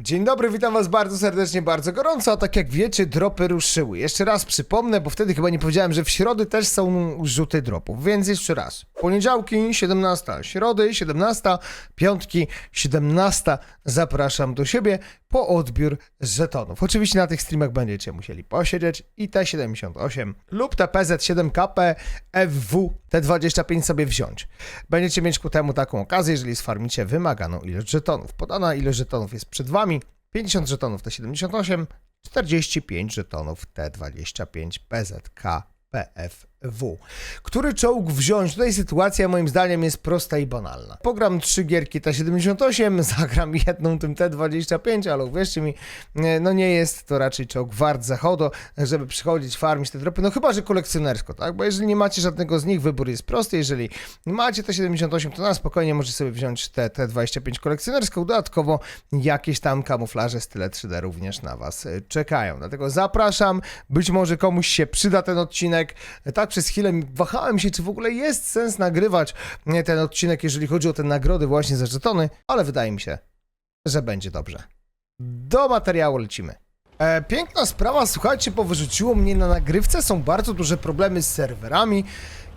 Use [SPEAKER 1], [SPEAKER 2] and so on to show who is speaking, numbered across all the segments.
[SPEAKER 1] Dzień dobry, witam was bardzo serdecznie, bardzo gorąco, a tak jak wiecie, dropy ruszyły. Jeszcze raz przypomnę, bo wtedy chyba nie powiedziałem, że w środy też są rzuty dropów, więc jeszcze raz. Poniedziałki 17, środy 17, piątki 17. Zapraszam do siebie po odbiór żetonów. Oczywiście na tych streamach będziecie musieli posiedzieć i T78 lub TPZ7KP FW T25 sobie wziąć. Będziecie mieć ku temu taką okazję, jeżeli sfarmicie wymaganą ilość żetonów. Podana ilość żetonów jest przed wami. 50 żetonów T78, 45 żetonów T25 PZK PFW. Który czołg wziąć? Tutaj sytuacja moim zdaniem jest prosta i banalna. Pogram trzy gierki T78, zagram jedną tym T25, ale uwierzcie mi, no nie jest to raczej czołg wart zachodu, żeby przychodzić, farmić te dropy, no chyba, że kolekcjonersko, tak? Bo jeżeli nie macie żadnego z nich, wybór jest prosty. Jeżeli macie T78, to na spokojnie możecie sobie wziąć te T25 kolekcjonerską. Dodatkowo jakieś tam kamuflaże style 3D również na Was czekają. Dlatego zapraszam. Być może komuś się przyda ten odcinek. Tak przez chwilę wahałem się, czy w ogóle jest sens nagrywać nie, ten odcinek, jeżeli chodzi o te nagrody właśnie za żetony, ale wydaje mi się, że będzie dobrze. Do materiału lecimy. E, piękna sprawa, słuchajcie, bo wyrzuciło mnie na nagrywce. Są bardzo duże problemy z serwerami.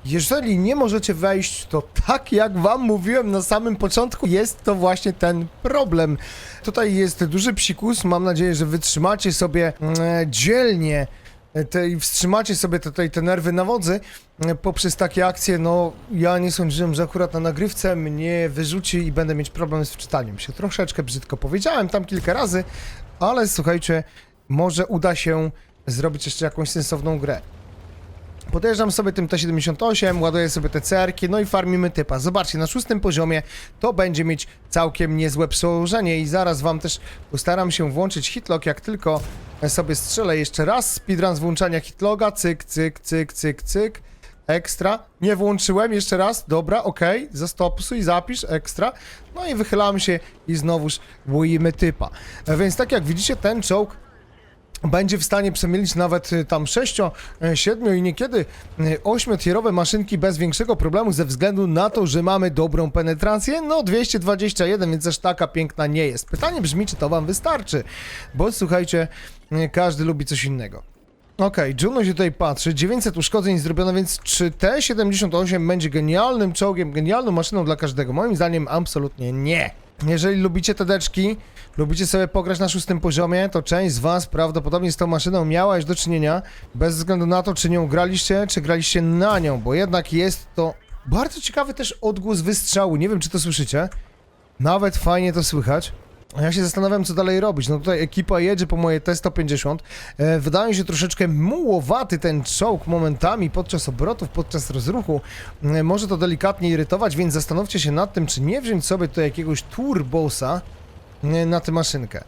[SPEAKER 1] Jeżeli nie możecie wejść, to tak jak wam mówiłem na samym początku, jest to właśnie ten problem. Tutaj jest duży psikus, mam nadzieję, że wytrzymacie sobie mm, dzielnie e, te, i wstrzymacie sobie tutaj te nerwy na wodzy e, poprzez takie akcje. No, ja nie sądziłem, że akurat na nagrywce mnie wyrzuci i będę mieć problem z wczytaniem się. Troszeczkę brzydko powiedziałem tam kilka razy, ale słuchajcie, może uda się zrobić jeszcze jakąś sensowną grę. Podjeżdżam sobie tym T78, ładuję sobie te cerki, no i farmimy typa. Zobaczcie, na szóstym poziomie to będzie mieć całkiem niezłe przełożenie i zaraz wam też postaram się włączyć hitlock, jak tylko sobie strzelę jeszcze raz. Speedrun z włączania hitloga, cyk, cyk, cyk, cyk, cyk. Ekstra. Nie włączyłem jeszcze raz. Dobra, okej. Zastopuj, zapisz. Ekstra. No i wychylamy się i znowuż łoimy typa. E, Więc tak jak widzicie, ten czołg będzie w stanie przemielić nawet y, tam 6, 7 i niekiedy 8-tierowe maszynki bez większego problemu ze względu na to, że mamy dobrą penetrację. No 221, więc aż taka piękna nie jest. Pytanie brzmi, czy to wam wystarczy? Bo słuchajcie, y, każdy lubi coś innego. Okej, Juno się tutaj patrzy, 900 uszkodzeń zrobiono, więc czy T78 będzie genialnym czołgiem, genialną maszyną dla każdego? Moim zdaniem absolutnie nie. Jeżeli lubicie te deczki, lubicie sobie pograć na szóstym poziomie, to część z was prawdopodobnie z tą maszyną miała już do czynienia, bez względu na to, czy nią graliście, czy graliście na nią, bo jednak jest to bardzo ciekawy też odgłos wystrzału, nie wiem czy to słyszycie, nawet fajnie to słychać. Ja się zastanawiam, co dalej robić. No tutaj ekipa jedzie po moje T-150. E, wydaje mi się troszeczkę mułowaty ten czołg momentami podczas obrotów, podczas rozruchu. E, może to delikatnie irytować, więc zastanówcie się nad tym, czy nie wziąć sobie tutaj jakiegoś turbosa e, na tę maszynkę.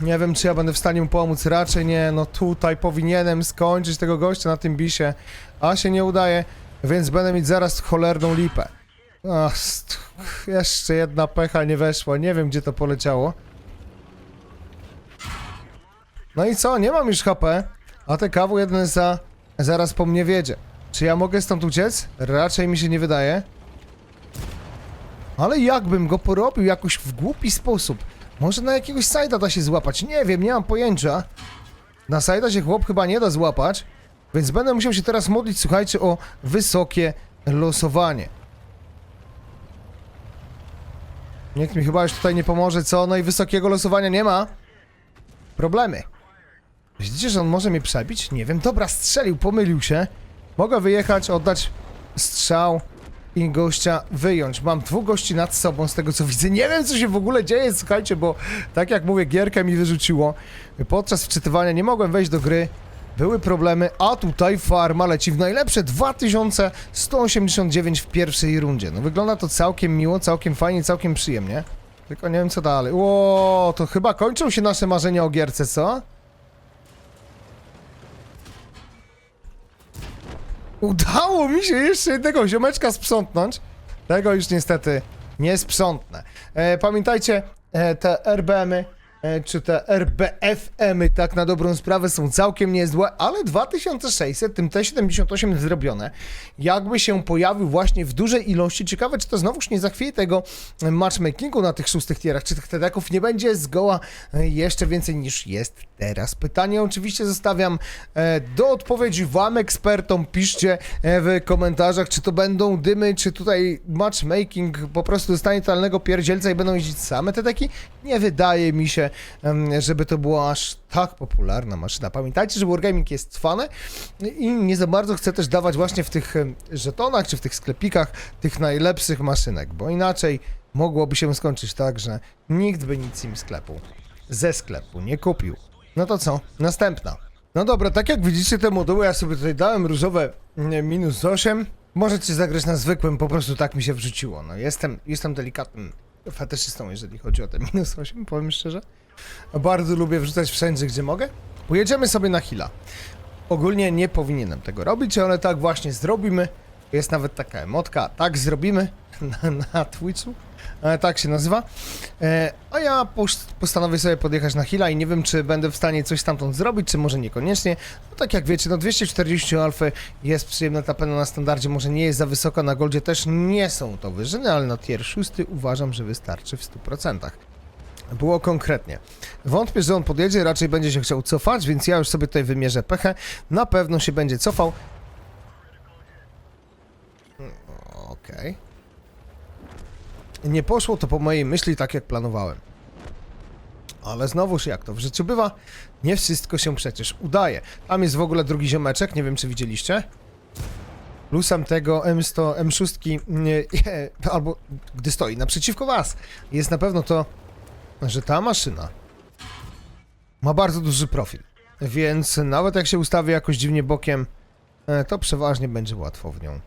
[SPEAKER 1] Nie wiem, czy ja będę w stanie mu pomóc. Raczej nie. No tutaj powinienem skończyć tego gościa na tym bisie, a się nie udaje, więc będę mieć zaraz cholerną lipę. Ach, jeszcze jedna pecha nie weszła. Nie wiem, gdzie to poleciało. No i co? Nie mam już HP, a te kawu jeden za zaraz po mnie wiedzie. Czy ja mogę stąd uciec? Raczej mi się nie wydaje. Ale jakbym go porobił jakoś w głupi sposób? Może na jakiegoś sajda da się złapać? Nie wiem, nie mam pojęcia. Na sajda się chłop chyba nie da złapać, więc będę musiał się teraz modlić, słuchajcie, o wysokie losowanie. Nikt mi chyba już tutaj nie pomoże, co? No i wysokiego losowania nie ma. Problemy. Widzicie, że on może mnie przebić? Nie wiem. Dobra, strzelił, pomylił się. Mogę wyjechać, oddać strzał i gościa wyjąć. Mam dwóch gości nad sobą, z tego co widzę. Nie wiem, co się w ogóle dzieje, słuchajcie, bo tak jak mówię, gierkę mi wyrzuciło. Podczas wczytywania nie mogłem wejść do gry. Były problemy, a tutaj farma leci w najlepsze 2189 w pierwszej rundzie. No wygląda to całkiem miło, całkiem fajnie, całkiem przyjemnie. Tylko nie wiem co dalej. Ło, to chyba kończą się nasze marzenia o gierce, co? Udało mi się jeszcze jednego ziomeczka sprzątnąć. Tego już niestety nie sprzątnę. E, pamiętajcie, e, te RBM-y E, Czy te RBFM-y tak na dobrą sprawę są całkiem niezłe, ale 2600 tym T78 jest zrobione. Jakby się pojawił właśnie w dużej ilości, ciekawe czy to znowuż nie zachwieje tego matchmakingu na tych szóstych tierach, czy tych tedeków nie będzie zgoła e, jeszcze więcej niż jest teraz. Pytanie oczywiście zostawiam e, do odpowiedzi wam ekspertom, piszcie w komentarzach, czy to będą dymy, czy tutaj matchmaking po prostu dostanie totalnego pierdzielca i będą jeździć same te. Nie wydaje mi się, żeby to była aż tak popularna maszyna. Pamiętajcie, że Wargaming jest trwane i nie za bardzo chcę też dawać właśnie w tych żetonach, czy w tych sklepikach tych najlepszych maszynek, bo inaczej mogłoby się skończyć tak, że nikt by nic im sklepu, ze sklepu nie kupił. No to co? Następna. No dobra, tak jak widzicie te moduły, ja sobie tutaj dałem różowe mm, minus 8. Możecie zagrać na zwykłym, po prostu tak mi się wrzuciło. No jestem, jestem delikatnym fetyszystą, jeżeli chodzi o te minus 8, powiem szczerze. Bardzo lubię wrzucać wszędzie, gdzie mogę. Pojedziemy sobie na Hila. Ogólnie nie powinienem tego robić, ale tak właśnie zrobimy. Jest nawet taka emotka, tak zrobimy na, na Twitchu. E, tak się nazywa. E, a ja pos- postanowię sobie podjechać na Hila i nie wiem, czy będę w stanie coś stamtąd zrobić, czy może niekoniecznie. No tak jak wiecie, no 240 alfy jest przyjemna tapena na standardzie, może nie jest za wysoka, na goldzie też nie są to wyżyny, ale na tier 6 uważam, że wystarczy w 100%. Było konkretnie. Wątpię, że on podjedzie, raczej będzie się chciał cofać, więc ja już sobie tutaj wymierzę pechę. Na pewno się będzie cofał. Mm, Okej. Nie poszło to po mojej myśli tak, jak planowałem. Ale znowuż, jak to w życiu bywa, nie wszystko się przecież udaje. Tam jest w ogóle drugi ziomeczek, nie wiem czy widzieliście. Plusem tego M100, M6, nie, albo gdy stoi naprzeciwko was, jest na pewno to, że ta maszyna ma bardzo duży profil. Więc nawet jak się ustawi jakoś dziwnie bokiem, e, to przeważnie będzie łatwo w nią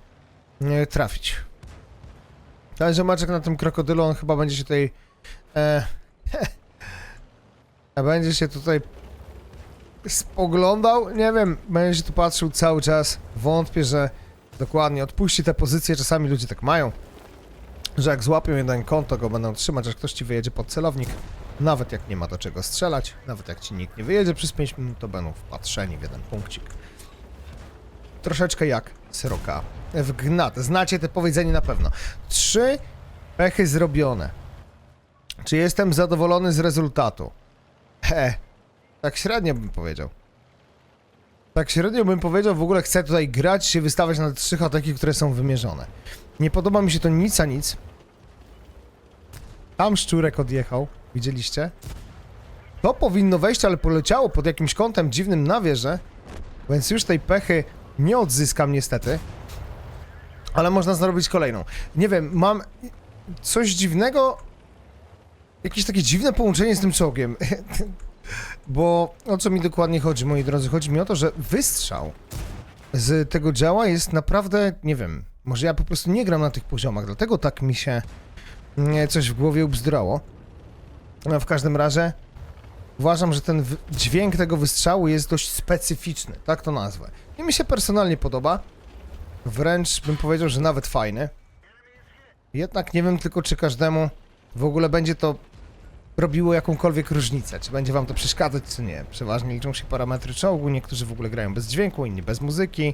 [SPEAKER 1] e, trafić. Ten ziomeczek na tym krokodylu, on chyba będzie się tutaj... E, będzie się tutaj spoglądał, nie wiem, będzie się tu patrzył cały czas. Wątpię, że dokładnie odpuści te pozycje. Czasami ludzie tak mają, że jak złapią jeden kąt, to go będą trzymać, aż ktoś ci wyjedzie pod celownik. Nawet jak nie ma do czego strzelać, nawet jak ci nikt nie wyjedzie przez 5 minut, to będą wpatrzeni w jeden punkcik. Troszeczkę jak syroka w gnat. Znacie te powiedzenie na pewno. Trzy pechy zrobione. Czy jestem zadowolony z rezultatu? He, tak średnio bym powiedział. Tak średnio bym powiedział, w ogóle chcę tutaj grać, się wystawiać na trzy ataki, które są wymierzone. Nie podoba mi się to nic a nic. Tam szczurek odjechał, widzieliście? To powinno wejść, ale poleciało pod jakimś kątem dziwnym na wieżę, więc już tej pechy nie odzyskam niestety. Ale można zrobić kolejną. Nie wiem, mam coś dziwnego. Jakieś takie dziwne połączenie z tym czołgiem. Bo o co mi dokładnie chodzi, moi drodzy? Chodzi mi o to, że wystrzał z tego działa jest naprawdę, nie wiem, może ja po prostu nie gram na tych poziomach, dlatego tak mi się mm, coś w głowie ubzdrało. No, w każdym razie uważam, że ten dźwięk tego wystrzału jest dość specyficzny, tak to nazwę. I mi się personalnie podoba. Wręcz bym powiedział, że nawet fajny. Jednak nie wiem tylko, czy każdemu w ogóle będzie to robiło jakąkolwiek różnicę. Czy będzie wam to przeszkadzać, czy nie. Przeważnie liczą się parametry czołgu, niektórzy w ogóle grają bez dźwięku, inni bez muzyki,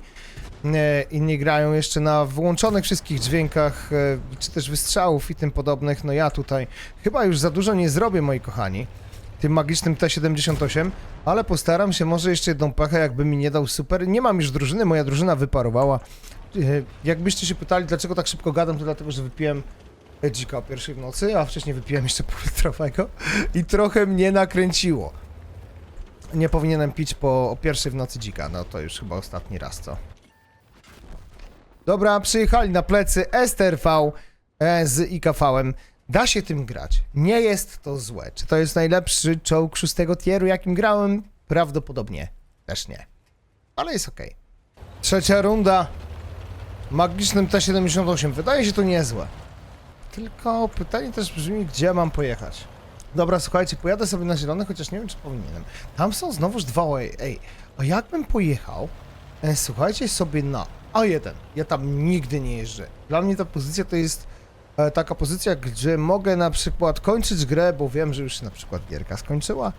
[SPEAKER 1] e, inni grają jeszcze na wyłączonych wszystkich dźwiękach, e, czy też wystrzałów i tym podobnych. No ja tutaj chyba już za dużo nie zrobię, moi kochani, tym magicznym T-78, ale postaram się może jeszcze jedną pechę, jakby mi nie dał super. Nie mam już drużyny, moja drużyna wyparowała. E, Jakbyście się pytali, dlaczego tak szybko gadam, to dlatego, że wypiłem dzika o pierwszej w nocy, a wcześniej wypiłem jeszcze półlitrowego i trochę mnie nakręciło. Nie powinienem pić po o pierwszej w nocy dzika, no to już chyba ostatni raz, co? Dobra, przyjechali na plecy STRV e, z IKV-em. Da się tym grać. Nie jest to złe. Czy to jest najlepszy czołg szóstego tieru, jakim grałem? Prawdopodobnie też nie. Ale jest okej. Trzecia runda. Magicznym T-78. Wydaje się to niezłe. Tylko pytanie też brzmi, gdzie mam pojechać. Dobra, słuchajcie, pojadę sobie na zielony, chociaż nie wiem, czy powinienem. Tam są znowuż dwa. Ej, a jakbym pojechał, e, słuchajcie, sobie na A1. Ja tam nigdy nie jeżdżę. Dla mnie ta pozycja to jest e, taka pozycja, gdzie mogę na przykład kończyć grę, bo wiem, że już na przykład gierka skończyła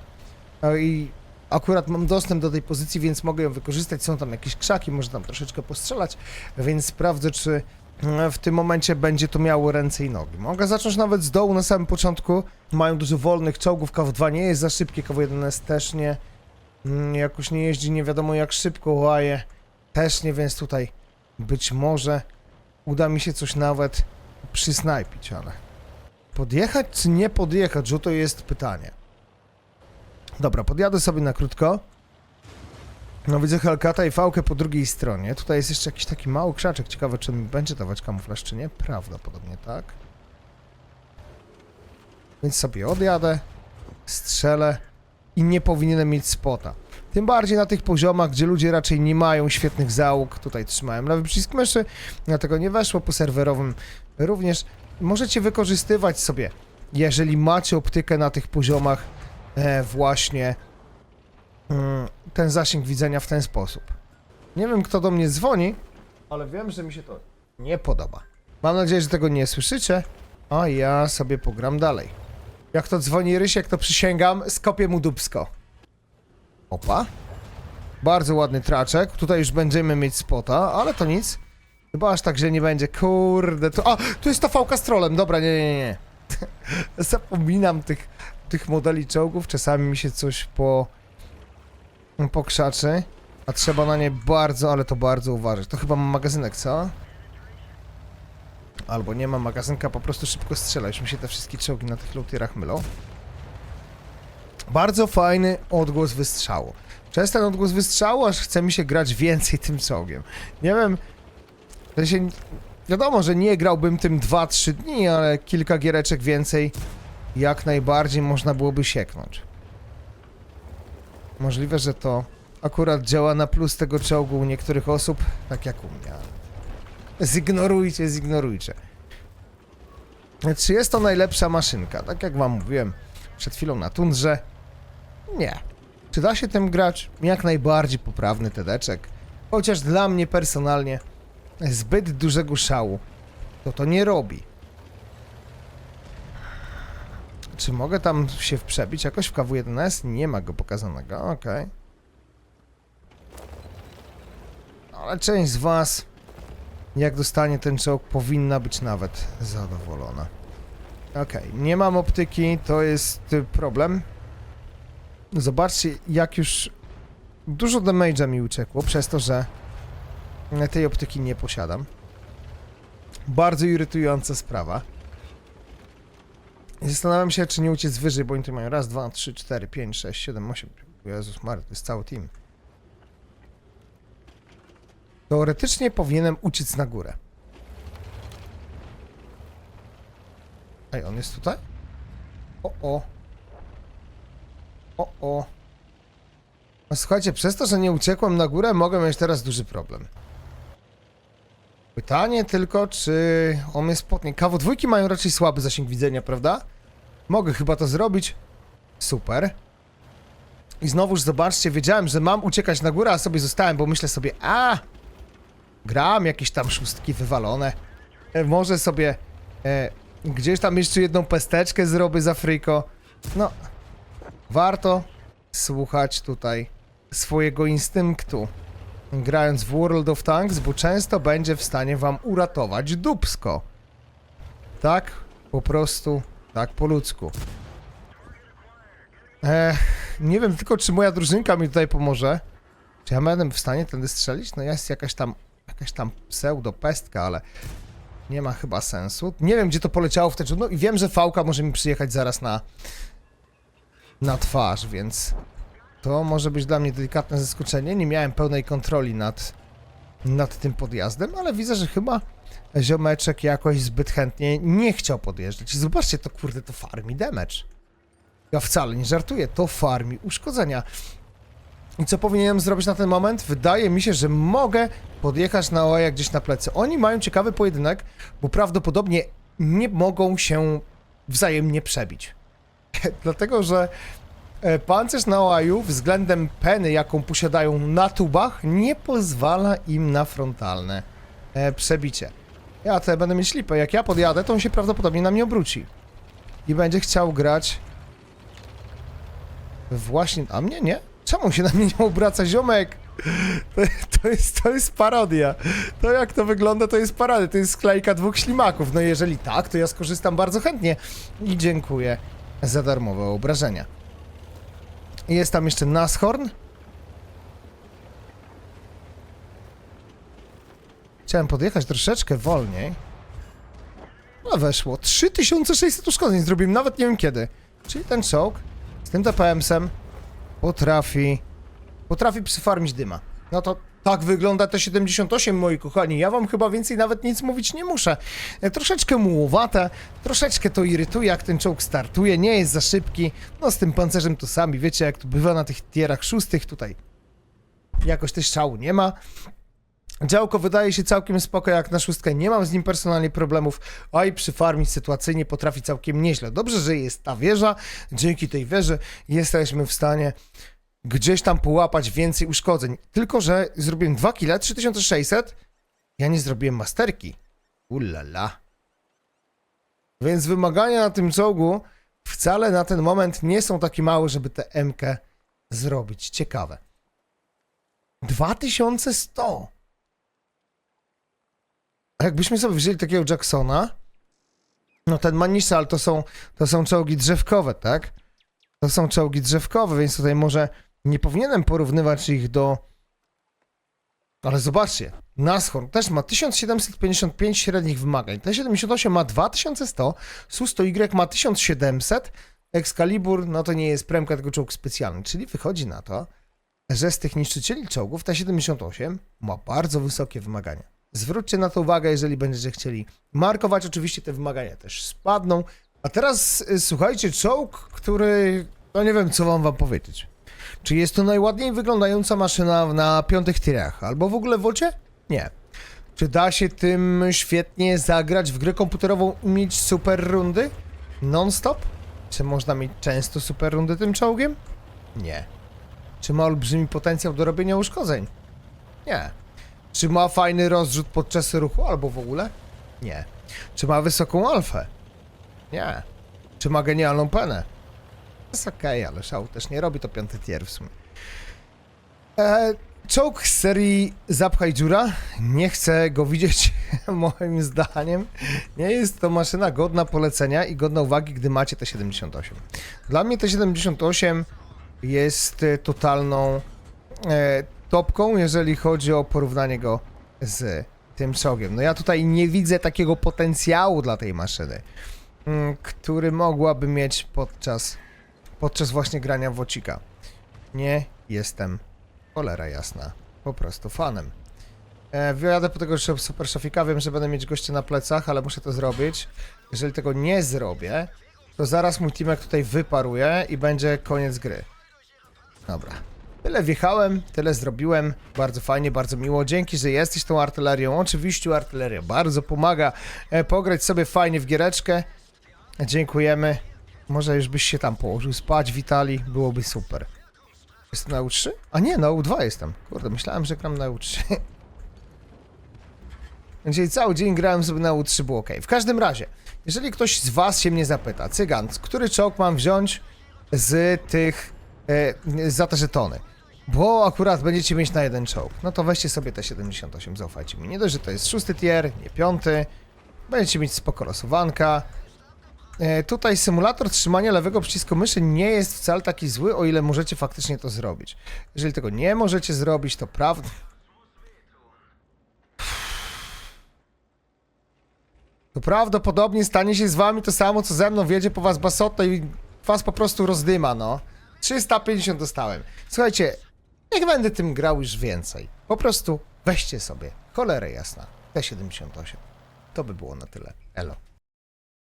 [SPEAKER 1] e, i akurat mam dostęp do tej pozycji, więc mogę ją wykorzystać. Są tam jakieś krzaki, można tam troszeczkę postrzelać, więc sprawdzę, czy w tym momencie będzie to miało ręce i nogi. Mogę zacząć nawet z dołu na samym początku. Mają dużo wolnych czołgów, KW2 nie jest za szybkie, KW1S też nie. Mm, Jakoś nie jeździ nie wiadomo jak szybko, łaje też nie, więc tutaj być może uda mi się coś nawet przysnajpić, ale podjechać czy nie podjechać, że to jest pytanie. Dobra, podjadę sobie na krótko. No widzę Hellcata i Fałkę po drugiej stronie. Tutaj jest jeszcze jakiś taki mały krzaczek. Ciekawe, czy mi będzie dawać kamuflaż, czy nie. Prawdopodobnie tak. Więc sobie odjadę, strzelę i nie powinienem mieć spota. Tym bardziej na tych poziomach, gdzie ludzie raczej nie mają świetnych załóg. Tutaj trzymałem lewy przycisk myszy, dlatego nie weszło po serwerowym. Również możecie wykorzystywać sobie, jeżeli macie optykę na tych poziomach, e, właśnie ten zasięg widzenia w ten sposób. Nie wiem, kto do mnie dzwoni, ale wiem, że mi się to nie podoba. Mam nadzieję, że tego nie słyszycie, a ja sobie pogram dalej. Jak to dzwoni Rysiek, to przysięgam, skopię mu dubsko. Opa. Bardzo ładny traczek. Tutaj już będziemy mieć spota, ale to nic. Chyba aż tak, że nie będzie. Kurde, to... A, tu jest ta fałka z trolem. Dobra, nie, nie, nie. Zapominam tych, tych modeli czołgów. Czasami mi się coś po... pokrzaczy. A trzeba na nie bardzo, ale to bardzo uważać. To chyba mam magazynek, co? Albo nie mam magazynka, po prostu szybko strzela. Już mi się te wszystkie czołgi na tych loutierach mylą. Bardzo fajny odgłos wystrzału. Przez ten odgłos wystrzału aż chce mi się grać więcej tym czołgiem. Nie wiem, się, wiadomo, że nie grałbym tym 2-3 dni, ale kilka giereczek więcej jak najbardziej można byłoby sieknąć. Możliwe, że to akurat działa na plus tego czołgu u niektórych osób, tak jak u mnie. Zignorujcie, zignorujcie. Czy jest to najlepsza maszynka? Tak jak wam mówiłem przed chwilą na tundrze, nie. Czy da się tym grać? Jak najbardziej poprawny tedeczek. Chociaż dla mnie personalnie zbyt dużego szału to to nie robi. Czy mogę tam się przebić jakoś w KW1S? Nie ma go pokazanego, okej. Ale część z was, jak dostanie ten czołg, powinna być nawet zadowolona. Okej, nie mam optyki, to jest y, problem. Zobaczcie, jak już dużo damage'a mi uciekło, przez to, że tej optyki nie posiadam. Bardzo irytująca sprawa. Zastanawiam się, czy nie uciec wyżej, bo oni tu mają raz, dwa, trzy, cztery, pięć, sześć, siedem, osiem. Jezus Mary, to jest cały team. Teoretycznie powinienem uciec na górę. Ej, on jest tutaj? O, o. O, o. No słuchajcie, przez to, że nie uciekłem na górę, mogę mieć teraz duży problem. Pytanie tylko, czy on mnie spotnie. Kawo dwójki mają raczej słaby zasięg widzenia, prawda? Mogę chyba to zrobić. Super. I znowuż zobaczcie, wiedziałem, że mam uciekać na górę, a sobie zostałem, bo myślę sobie, a gram jakieś tam szóstki wywalone. E, może sobie e, gdzieś tam jeszcze jedną pesteczkę zrobię za fryko. No, warto słuchać tutaj swojego instynktu, grając w World of Tanks, bo często będzie w stanie wam uratować dupsko. Tak, po prostu, tak po ludzku. Nie wiem tylko, czy moja drużynka mi tutaj pomoże. Czy ja będę w stanie tędy strzelić? No jest jakaś tam, jakaś tam pseudo-pestka, ale nie ma chyba sensu. Nie wiem, gdzie to poleciało w ten No i wiem, że Fałka może mi przyjechać zaraz na na twarz, więc to może być dla mnie delikatne zaskoczenie. Nie miałem pełnej kontroli nad, nad tym podjazdem, ale widzę, że chyba ziomeczek jakoś zbyt chętnie nie chciał podjeżdżać. Zobaczcie, to kurde, to farmi damage. Ja wcale nie żartuję, to farmi uszkodzenia. I co powinienem zrobić na ten moment? Wydaje mi się, że mogę podjechać na OEA gdzieś na plecy. Oni mają ciekawy pojedynek, bo prawdopodobnie nie mogą się wzajemnie przebić. Dlatego, że e, pancerz na OAU względem peny, jaką posiadają na tubach, nie pozwala im na frontalne e, przebicie. Ja tutaj będę mieć lipę. Jak ja podjadę, to on się prawdopodobnie na mnie obróci. I będzie chciał grać... Właśnie... A mnie nie? Czemu się na mnie nie obraca ziomek? To, to, jest, to jest parodia. To jak to wygląda, to jest parodia. To jest sklejka dwóch ślimaków. No jeżeli tak, to ja skorzystam bardzo chętnie. I dziękuję za darmowe obrażenia. Jest tam jeszcze Nashorn. Chciałem podjechać troszeczkę wolniej. No weszło. 3600 uszkodzeń zrobiłem, nawet nie wiem kiedy. Czyli ten czołg z tym TPM-sem potrafi potrafi przyfarmić dyma. No to tak wygląda T-78, moi kochani. Ja wam chyba więcej nawet nic mówić nie muszę. E, Troszeczkę mułowate, troszeczkę to irytuje, jak ten czołg startuje, nie jest za szybki. No z tym pancerzem to sami wiecie, jak to bywa na tych tierach szóstych tutaj. Jakoś też szału nie ma. Działko wydaje się całkiem spoko, jak na szóstkę nie mam z nim personalnie problemów, a i przyfarmić sytuacyjnie potrafi całkiem nieźle. Dobrze, że jest ta wieża, dzięki tej wieży jesteśmy w stanie gdzieś tam połapać więcej uszkodzeń. Tylko, że zrobiłem 2 kile, 3600, ja nie zrobiłem masterki. Ulala. Więc wymagania na tym czołgu wcale na ten moment nie są takie małe, żeby tę MK zrobić. Ciekawe. 2100. A jakbyśmy sobie wzięli takiego Jacksona, no ten Manisal to są, to są czołgi drzewkowe, tak? To są czołgi drzewkowe, więc tutaj może nie powinienem porównywać ich do... Ale zobaczcie, Nashorn też ma 1755 średnich wymagań, T78 ma 2100, Su-100Y ma 1700, Excalibur, no to nie jest premka, tylko czołg specjalny, czyli wychodzi na to, że z tych niszczycieli czołgów T78 ma bardzo wysokie wymagania. Zwróćcie na to uwagę, jeżeli będziecie chcieli markować, oczywiście te wymagania też spadną. A teraz y, słuchajcie, czołg, który, no nie wiem co wam wam powiedzieć. Czy jest to najładniej wyglądająca maszyna na piątych tyrach, albo w ogóle w wocie? Nie. Czy da się tym świetnie zagrać w grę komputerową i mieć super rundy? Non-stop? Czy można mieć często super rundy tym czołgiem? Nie. Czy ma olbrzymi potencjał do robienia uszkodzeń? Nie. Czy ma fajny rozrzut podczas ruchu albo w ogóle? Nie. Czy ma wysoką alfę? Nie. Czy ma genialną penę? Jest okej, ale szał też nie robi to piąty tier w sumie. E, czołg z serii Zapchaj dziura. Nie chcę go widzieć, moim zdaniem. Nie jest to maszyna godna polecenia i godna uwagi, gdy macie te 78. Dla mnie te 78 jest e, totalną e, topką, jeżeli chodzi o porównanie go z tym czołgiem. No ja tutaj nie widzę takiego potencjału dla tej maszyny, mm, który mogłaby mieć podczas, podczas właśnie grania w Wocika. Nie jestem, cholera jasna, po prostu fanem. E, wyjadę po tego Super Shafika, wiem, że będę mieć gościa na plecach, ale muszę to zrobić. Jeżeli tego nie zrobię, to zaraz mój teamek tutaj wyparuje i będzie koniec gry. Dobra. Tyle wjechałem, tyle zrobiłem. Bardzo fajnie, bardzo miło. Dzięki, że jesteś tą artylerią. Oczywiście artyleria bardzo pomaga e, pograć sobie fajnie w giereczkę. Dziękujemy. Może już byś się tam położył spać, Witali. Byłoby super. Jest na U3? A nie, na U2 jestem. Kurde, myślałem, że gram na U3. Dzisiaj cały dzień grałem sobie na U3, było ok. W każdym razie, jeżeli ktoś z was się mnie zapyta, Cygan, który czołg mam wziąć z tych, e, za te żetony? Bo akurat będziecie mieć na jeden czołg. No to weźcie sobie te 78, zaufajcie mi. Nie dość, że to jest szósty tier, nie piąty. Będziecie mieć spoko losowanka. E, tutaj symulator trzymania lewego przycisku myszy nie jest wcale taki zły, o ile możecie faktycznie to zrobić. Jeżeli tego nie możecie zrobić, to prawda... To prawdopodobnie stanie się z wami to samo, co ze mną, wjedzie po was basotto i was po prostu rozdyma, no. 350 dostałem. Słuchajcie, jak będę tym grał już więcej, po prostu weźcie sobie cholerę jasna, T78. To by było na tyle. Elo.